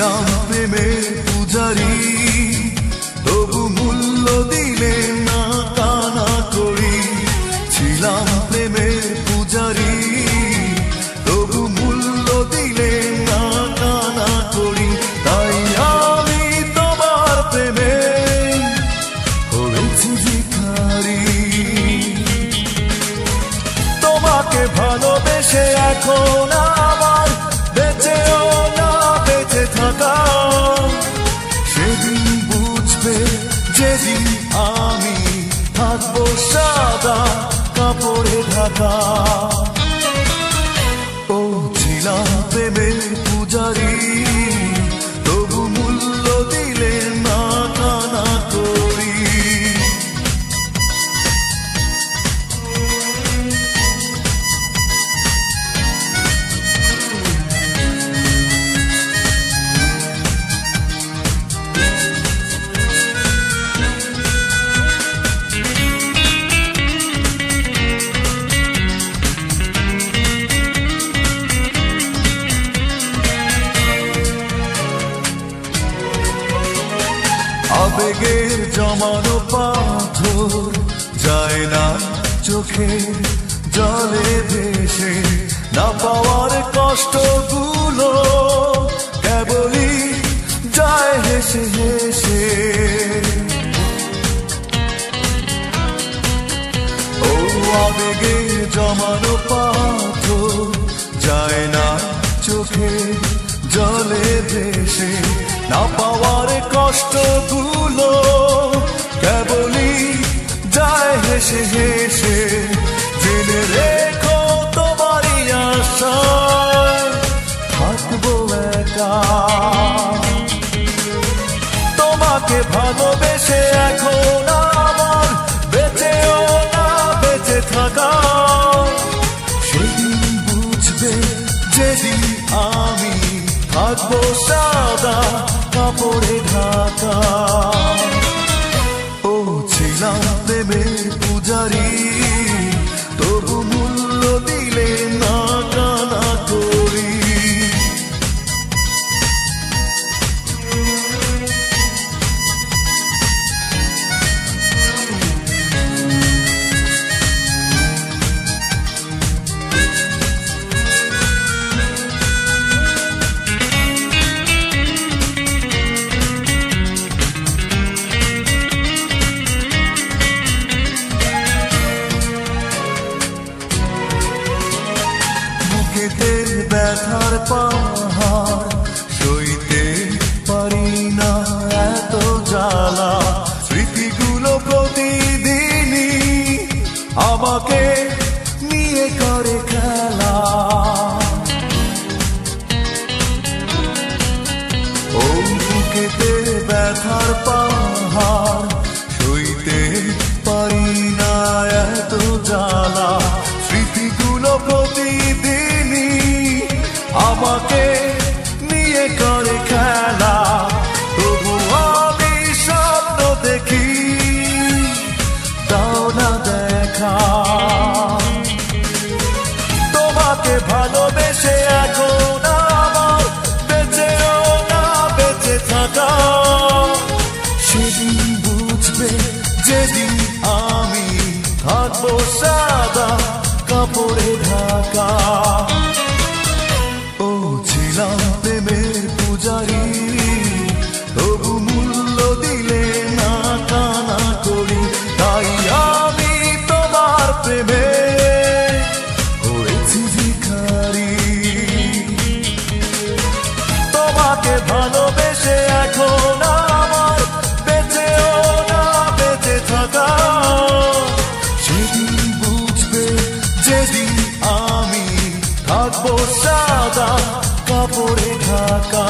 ছিলাম প্রেমের পূজারি। তবু মূল্য দিলে না কানা করি। ছিলাম প্রেমের পূজারি। তবু মূল্য দিলে না কানা করি। তাই আমি তোমার প্রেমে হয়েছি ভিখারি। তোমাকে ভালোবেসে এখন আমার থাকা সেদিন বুঝবে যেদিন আমি থাকব সাদা কাপড়ে ঢাকা। ও ছিলাম আবেগের জমানো পাথর যায় না চোখে, জলে ভেসে। না পাওয়ার কষ্টগুলো কেবলই যায় হেসে হেসে। ও আবেগে জমানো পাথর যায় না চোখে, জলে ভেসে। না পাওয়ার কষ্টগুলো কেবলই যায় হেসে হেসে। জেনে রেখো তোমারই আশায় থাকব একা। তোমাকে ভালোবেসে এখন আমার বেঁচেও না বেঁচে থাকা। সেদিন বুঝবে যেদিন আমি থাকব সাদা। কাপড়ে ঢাকা পাহাড় সইতে পারি না এত জ্বালা। আমাকে নিয়ে করে খেলা। ব্যথার পাহাড় আমাকে নিয়ে করে খেলা। তবু আমি স্বপ্ন দেখি। দাও না দেখা। তোমাকে ভালোবেসে এখন আমার বেঁচেও না বেঁচে থাকা। সেদিন বুঝবে যেদিন আমি থাকব সাদা কাপড়ে ঢাকা। পূজারি তবু মূল্য দিলে না কানা করি, তাই আমি তোমার প্রেমে হয়েছি ভিখারি। তোমাকে ভালোবেসে এখন আমার বেঁচেও না, বেঁচে থাকা। সেদিন বুঝবে, যেদিন আমি থাকব সাদা কাপড়ে ঢাকা।